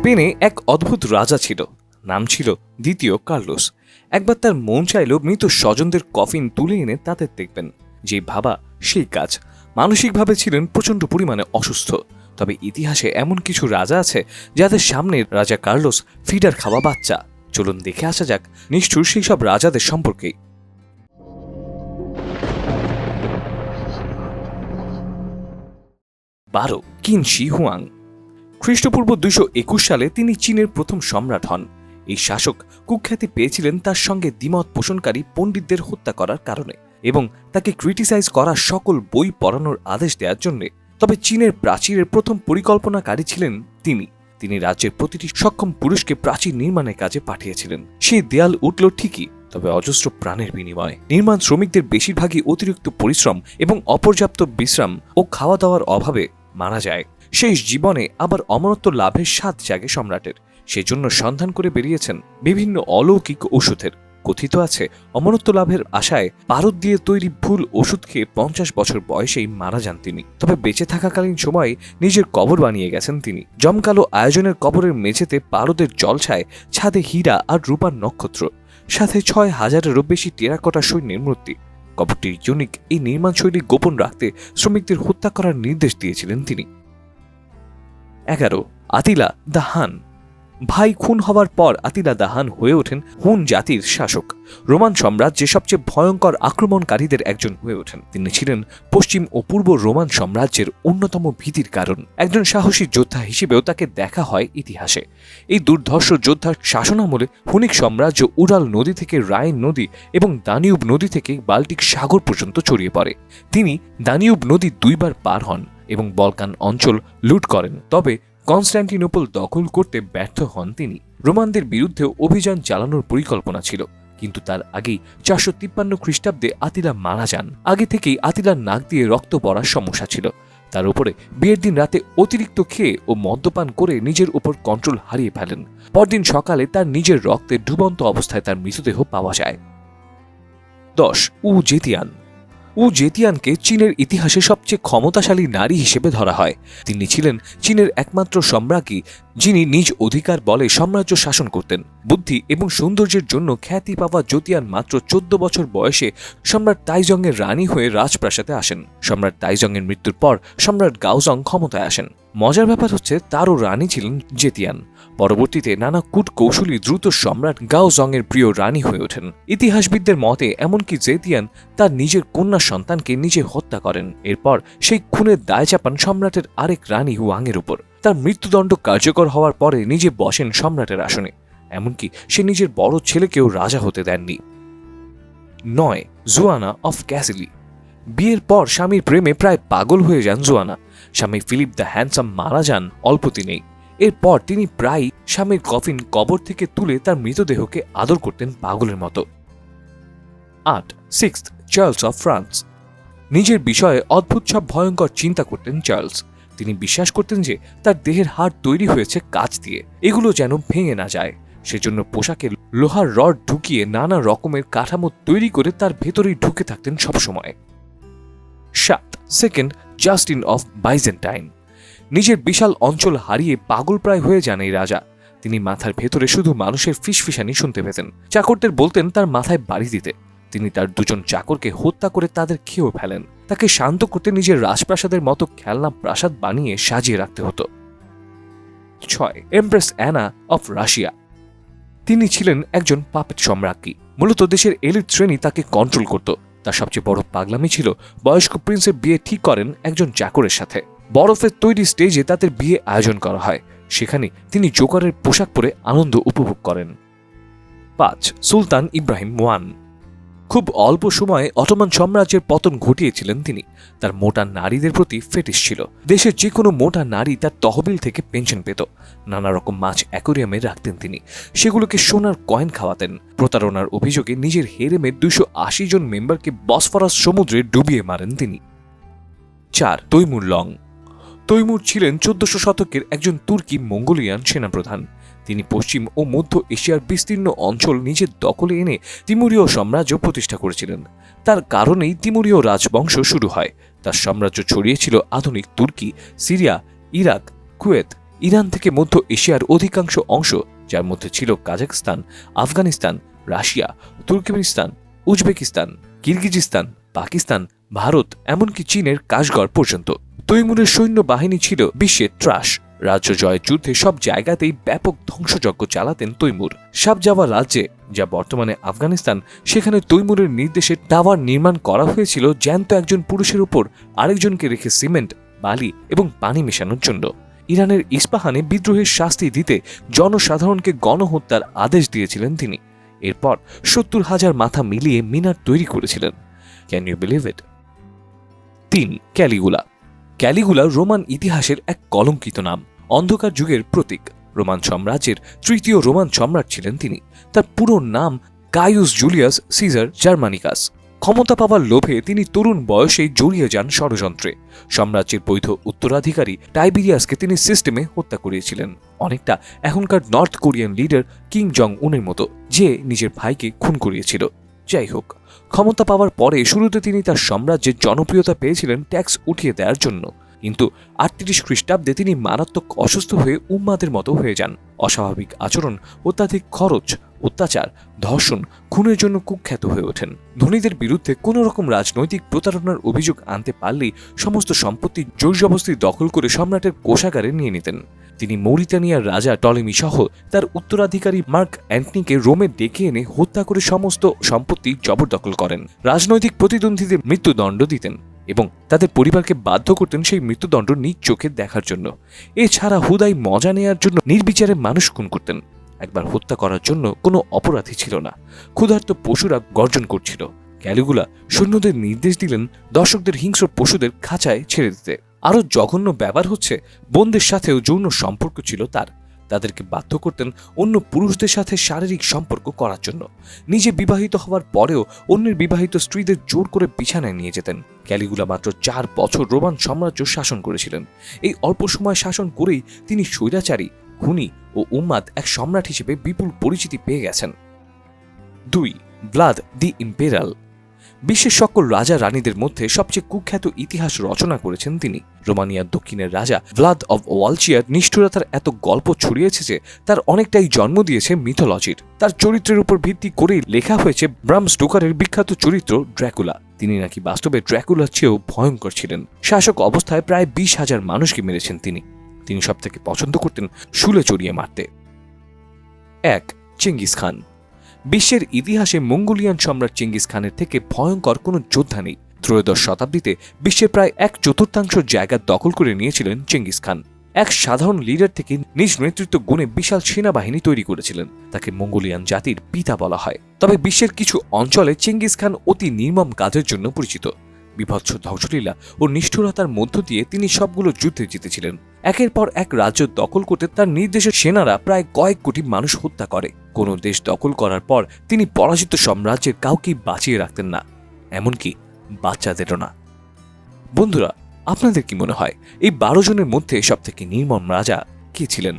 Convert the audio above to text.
স্পেনে এক অদ্ভুত রাজা ছিল। নাম ছিল দ্বিতীয় কার্লোস। একবার তার মন চাইল মৃত স্বজনদের কফিন তুলে এনে তাদের দেখবেন। যে ভাবা সেই কাজ। মানসিকভাবে ছিলেন প্রচণ্ড পরিমাণে অসুস্থ। তবে ইতিহাসে এমন কিছু রাজা আছে যাদের সামনে রাজা কার্লোস ফিডার খাওয়া বাচ্চা। চলুন দেখে আসা যাক নিষ্ঠুর সেই সব রাজাদের সম্পর্কে। বারো কিন শি হুয়াং। খ্রিস্টপূর্ব দুইশো একুশ সালে তিনি চীনের প্রথম সম্রাট হন। এই শাসক কুখ্যাতি পেয়েছিলেন তার সঙ্গে দ্বিমত পোষণকারী পণ্ডিতদের হত্যা করার কারণে এবং তাকে ক্রিটিসাইজ করা সকল বই পড়ানোর আদেশ দেওয়ার জন্য। তবে চীনের প্রাচীরের প্রথম পরিকল্পনাকারী ছিলেন তিনি। তিনি রাজ্যের প্রতিটি সক্ষম পুরুষকে প্রাচীর নির্মাণের কাজে পাঠিয়েছিলেন। সেই দেয়াল উঠল ঠিকই, তবে অজস্র প্রাণের বিনিময়ে। নির্মাণ শ্রমিকদের বেশিরভাগই অতিরিক্ত পরিশ্রম এবং অপর্যাপ্ত বিশ্রাম ও খাওয়া দাওয়ার অভাবে মারা যায়। শেষ জীবনে আবার অমরত্ব লাভের স্বাদ জাগে সম্রাটের। সেজন্য সন্ধান করে বেরিয়েছেন বিভিন্ন অলৌকিক ওষুধের। কথিত আছে, অমরত্ব লাভের আশায় পারদ দিয়ে তৈরি ভুল ওষুধ খেয়ে পঞ্চাশ বছর বয়সেই মারা যান তিনি। তবে বেঁচে থাকাকালীন সময়ে নিজের কবর বানিয়ে গেছেন তিনি। জমকালো আয়োজনের কবরের মেঝেতে পারদের জলছায় ছাদে হীরা আর রূপার নক্ষত্র। সাথে ছয় হাজারেরও বেশি টেরাকোটা সৈন্যের মূর্তি। কবরটির ইউনিক এই নির্মাণ শৈলী গোপন রাখতে শ্রমিকদের হত্যা করার নির্দেশ দিয়েছিলেন তিনি। এগারো আতিলা দ্য হান ভাই খুন হওয়ার পর আতিলা দাহান হয়ে ওঠেন হুন জাতির শাসক। রোমান সাম্রাজ্যে সবচেয়ে ভয়ঙ্কর আক্রমণকারীদের একজন হয়ে ওঠেন। তিনি ছিলেন পশ্চিম ও পূর্ব রোমান সাম্রাজ্যের অন্যতম ভীতির কারণ। একজন সাহসী যোদ্ধা হিসেবেও তাকে দেখা হয় ইতিহাসে। এই দুর্ধর্ষ যোদ্ধার শাসনামলে হুনিক সাম্রাজ্য উড়াল নদী থেকে রাইন নদী এবং দানিউব নদী থেকে বাল্টিক সাগর পর্যন্ত ছড়িয়ে পড়ে। তিনি দানিউব নদী দুইবার পার হন এবং বলকান অঞ্চল লুট করেন। তবে কনস্ট্যান্টিনোপল দখল করতে ব্যর্থ হন তিনি। রোমানদের বিরুদ্ধে অভিযান চালানোর পরিকল্পনা ছিল, কিন্তু তার আগেই চারশো তিপ্পান্ন খ্রিস্টাব্দে আতিলা মারা যান। আগে থেকেই আতিলার নাক দিয়ে রক্ত পড়ার সমস্যা ছিল। তার উপরে বিয়ের দিন রাতে অতিরিক্ত খেয়ে ও মদ্যপান করে নিজের উপর কন্ট্রোল হারিয়ে ফেলেন। পরদিন সকালে তার নিজের রক্তে ডুবন্ত অবস্থায় তার মৃতদেহ পাওয়া যায়। দশ, উ জেতিয়ান। উ জেতিয়ানকে চীনের ইতিহাসে সবচেয়ে ক্ষমতাশালী নারী হিসেবে ধরা হয়। তিনি ছিলেন চীনের একমাত্র সম্রাজ্ঞী, যিনি নিজ অধিকার বলে সাম্রাজ্য শাসন করতেন। বুদ্ধি এবং সৌন্দর্যের জন্য খ্যাতি পাওয়া জোতিয়ান মাত্র চোদ্দ বছর বয়সে সম্রাট তাইজংয়ের রানী হয়ে রাজপ্রাসাদে আসেন। সম্রাট তাইজংয়ের মৃত্যুর পর সম্রাট গাওজং ক্ষমতায় আসেন। মজার ব্যাপার হচ্ছে, তারও রানী ছিলেন জেতিয়ান। পরবর্তীতে নানা কূট কৌশলী দ্রুত সম্রাট গাও জংয়ের প্রিয় রানী হয়ে ওঠেন। ইতিহাসবিদদের মতে, এমনকি জেতিয়ান তার নিজের কন্যা সন্তানকে নিজে হত্যা করেন। এরপর সেই খুনের দায় চাপান সম্রাটের আরেক রানী হুয়াংয়ের উপর। তার মৃত্যুদণ্ড কার্যকর হওয়ার পরে নিজে বসেন সম্রাটের আসনে। এমনকি সে নিজের বড় ছেলেকেও রাজা হতে দেননি। নয়, জুয়ানা অফ ক্যাসিলি। বিয়ের পর স্বামীর প্রেমে প্রায় পাগল হয়ে যান জুয়ানা। স্বামী ফিলিপ দ্য হ্যান্ডসাম মারা যান অল্প দিনেই। এরপর তিনি প্রায় স্বামীর কফিন কবর থেকে তুলে তার মৃতদেহকে আদর করতেন পাগলের মতো। আট সিক্স চার্লস অফ ফ্রান্স। নিজের বিষয়ে অদ্ভুত সব ভয়ঙ্কর চিন্তা করতেন চার্লস। তিনি বিশ্বাস করতেন যে তার দেহের হাড় তৈরি হয়েছে কাচ দিয়ে। এগুলো যেন ভেঙে না যায়। সেজন্য পোশাকে লোহার রড ঢুকিয়ে নানা রকমের কাঠামো তৈরি করে তার ভেতরেই ঢুকে থাকতেন সবসময়। সাত সেকেন্ড জাস্টিন অফ বাইজেন্টাইন নিজের বিশাল অঞ্চল হারিয়ে পাগল প্রায় হয়ে যান এই রাজা। তিনি মাথার ভেতরে শুধু মানুষের ফিসফিসানি শুনতে পেতেন। চাকরদের বলতেন তার মাথায় বাড়ি দিতে। তিনি তার দুজন চাকরকে হত্যা করে তাদের খেয়েও ফেলেন। তাকে শান্ত করতে নিজের রাজপ্রাসাদের মতো খেলনা প্রাসাদ বানিয়ে সাজিয়ে রাখতে হতো। ছয় এমপ্রেস অ্যানা অফ রাশিয়া তিনি ছিলেন একজন পাপেট সম্রাজ্ঞী। মূলত দেশের এলিট শ্রেণি তাকে কন্ট্রোল করত। তার সবচেয়ে বড় পাগলামি ছিল বয়স্ক প্রিন্সের বিয়ে ঠিক করেন একজন চাকরের সাথে। বরফের তৈরি স্টেজে তাদের বিয়ে আয়োজন করা হয়। সেখানে তিনি জোকারের পোশাক পরে আনন্দ উপভোগ করেন। পাঁচ, সুলতান ইব্রাহিম ওয়ান। খুব অল্প সময়ে অটোমান সাম্রাজ্যের পতন ঘটিয়েছিলেন তিনি। তার মোটা নারীদের প্রতি ফেটিস ছিল। দেশের যে কোনো মোটা নারী তার তহবিল থেকে পেনশন পেত। নানা রকম মাছ অ্যাকোরিয়ামে রাখতেন তিনি। সেগুলোকে সোনার কয়েন খাওয়াতেন। প্রতারণার অভিযোগে নিজের হেরেমের দুশো আশি জন মেম্বারকে বসফরাস সমুদ্রে ডুবিয়ে মারেন তিনি। চার, তৈমুর লং। তৈমুর ছিলেন চোদ্দশো শতকের একজন তুর্কি মঙ্গোলিয়ান সেনাপ্রধান। তিনি পশ্চিম ও মধ্য এশিয়ার বিস্তীর্ণ অঞ্চল নিজের দখলে এনে তিমুরীয় সাম্রাজ্য প্রতিষ্ঠা করেছিলেন। তার কারণেই তিমুরীয় রাজবংশ শুরু হয়। তার সাম্রাজ্য ছড়িয়েছিল আধুনিক তুর্কি, সিরিয়া, ইরাক, কুয়েত, ইরান থেকে মধ্য এশিয়ার অধিকাংশ অংশ, যার মধ্যে ছিল Kazakhstan Afghanistan, Russia, Turkmenistan, Uzbekistan, Kyrgyzstan, Pakistan, Bharat, এমনকি চীনের কাশগড় পর্যন্ত। তৈমুরের সৈন্য বাহিনী ছিল বিশ্বের ত্রাস। রাজ্য জয়ের যুদ্ধে সব জায়গাতেই ব্যাপক ধ্বংসযজ্ঞ চালাতেন তৈমুর। সাবজাওয়া রাজ্যে, যা বর্তমানে আফগানিস্তান, সেখানে তৈমুরের নির্দেশে টাওয়ার নির্মাণ করা হয়েছিল জ্যান্ত একজন পুরুষের উপর, আরেকজনকে রেখে সিমেন্ট, বালি এবং পানি মেশানোর জন্য। ইরানের ইস্পাহানে বিদ্রোহের শাস্তি দিতে জনসাধারণকে গণহত্যার আদেশ দিয়েছিলেন তিনি। এরপর সত্তর হাজার মাথা মিলিয়ে মিনার তৈরি করেছিলেন। ক্যান ইউ বিলিভ ইট তিন, ক্যালিগুলা। ক্যালিগুলা রোমান ইতিহাসের এক কলঙ্কিত নাম, অন্ধকার যুগের প্রতীক। রোমান সাম্রাজ্যের তৃতীয় রোমান সম্রাট ছিলেন তিনি। তার পুরো নাম গাইউস জুলিয়াস সিজার জার্মানিকাস। ক্ষমতা পাওয়ার লোভে তিনি তরুণ বয়সেই জড়িয়ে যান ষড়যন্ত্রে। সাম্রাজ্যের বৈধ উত্তরাধিকারী টাইবেরিয়াসকে তিনি সিস্টেমে হত্যা করিয়েছিলেন। অনেকটা এখনকার North Korean leader Kim Jong উনের মতো, যে নিজের ভাইকে খুন করিয়েছিল। যাই হোক, ক্ষমতা পাওয়ার পরে শুরুতে তিনি তার সাম্রাজ্যের জনপ্রিয়তা পেয়েছিলেন ট্যাক্স উঠিয়ে দেওয়ার জন্য। কিন্তু আটত্রিশ খ্রিস্টাব্দে তিনি মারাত্মক অসুস্থ হয়ে উম্মাদের মতো হয়ে যান। অস্বাভাবিক আচরণ, অত্যাধিক খরচ, অত্যাচার, ধর্ষণ খুনের জন্য কুখ্যাত হয়ে ওঠেন। ধনীদের বিরুদ্ধে কোনো রকম রাজনৈতিক প্রতারণার অভিযোগ আনতে পারলেই সমস্ত সম্পত্তি জোরজবস্তি দখল করে সম্রাটের কোষাগারে নিয়ে নিতেন। তিনি মৌরিতানিয়ার রাজা টলেমি সহ তার উত্তরাধিকারী মার্ক অ্যান্টনিকে রোমে ডেকে এনে হত্যা করে সমস্ত সম্পত্তি জবরদখল করেন। রাজনৈতিক প্রতিদ্বন্দ্বীদের মৃত্যুদণ্ড দিতেন এবং তাদের পরিবারকে বাধ্য করতেন সেই মৃত্যুদণ্ড নিজ চোখে দেখার জন্য। এছাড়া হুদাই মজা নেয়ার জন্য নির্বিচারে মানুষ খুন করতেন। একবার হত্যা করার জন্য কোনো অপরাধী ছিল না। ক্ষুধার্ত পশুরা গর্জন করছিল। ক্যালিগুলা সৈন্যদের নির্দেশ দিলেন দর্শকদের হিংস্র পশুদের খাঁচায় ছেড়ে দিতে। আরও জঘন্য ব্যবহার হচ্ছে বোনদের সাথেও যৌন সম্পর্ক ছিল তার। তাদেরকে বাধ্য করতেন অন্য পুরুষদের সাথে শারীরিক সম্পর্ক করার জন্য। নিজে বিবাহিত হওয়ার পরেও অন্যের বিবাহিত স্ত্রীদের জোর করে বিছানায় নিয়ে যেতেন। ক্যালিগুলা মাত্র চার বছর রোমান সাম্রাজ্য শাসন করেছিলেন। এই অল্প সময় শাসন করেই তিনি স্বৈরাচারী, খুনি ও উম্মাদ এক সম্রাট হিসেবে বিপুল পরিচিতি পেয়ে গেছেন। দুই, ব্লাদ দি ইম্পেরাল। বিশ্বের সকল রাজা রানীদের মধ্যে সবচেয়ে কুখ্যাত ইতিহাস রচনা করেছেন তিনি। রোমানিয়ার দক্ষিণের রাজা ভ্লাদ অব ওয়ালচিয়ার নিষ্ঠুরতার এত গল্প ছড়িয়েছে যে তার অনেকটাই জন্ম দিয়েছে মিথোলজির। তার চরিত্রের উপর ভিত্তি করেই লেখা হয়েছে ব্রাম স্টোকারের বিখ্যাত চরিত্র ড্র্যাকুলা। তিনি নাকি বাস্তবে ড্র্যাকুলার চেয়েও ভয়ঙ্কর ছিলেন। শাসক অবস্থায় প্রায় বিশ হাজার মানুষকে মেরেছেন তিনি। তিনি সব থেকে পছন্দ করতেন শুলে চড়িয়ে মারতে। এক, চেঙ্গিস খান। বিশ্বের ইতিহাসে মঙ্গোলিয়ান সম্রাট চেঙ্গিস খানের থেকে ভয়ঙ্কর কোনো যোদ্ধা নেই। ত্রয়োদশ শতাব্দীতে বিশ্বের প্রায় এক চতুর্থাংশ জায়গা দখল করে নিয়েছিলেন চেঙ্গিস খান। এক সাধারণ লিডার থেকে নিজ নেতৃত্ব গুণে বিশাল সেনাবাহিনী তৈরি করেছিলেন। তাকে মঙ্গোলিয়ান জাতির পিতা বলা হয়। তবে বিশ্বের কিছু অঞ্চলে চেঙ্গিস খান অতি নির্মম কাজের জন্য পরিচিত। বিভৎস ধ্বংসলীলা ও নিষ্ঠুরতার মধ্য দিয়ে তিনি সবগুলো যুদ্ধে জিতেছিলেন। একের পর এক রাজ্য দখল করতে তার নির্দেশের সেনারা প্রায় কয়েক কোটি মানুষ হত্যা করে। কোনো দেশ দখল করার পর তিনি পরাজিত সাম্রাজ্যের কাউকেই বাঁচিয়ে রাখতেন না। এমনকি বাচ্চাদেরও না। বন্ধুরা, আপনাদের কি মনে হয়, এই বারো জনের মধ্যে সবথেকে নির্মম রাজা কে ছিলেন?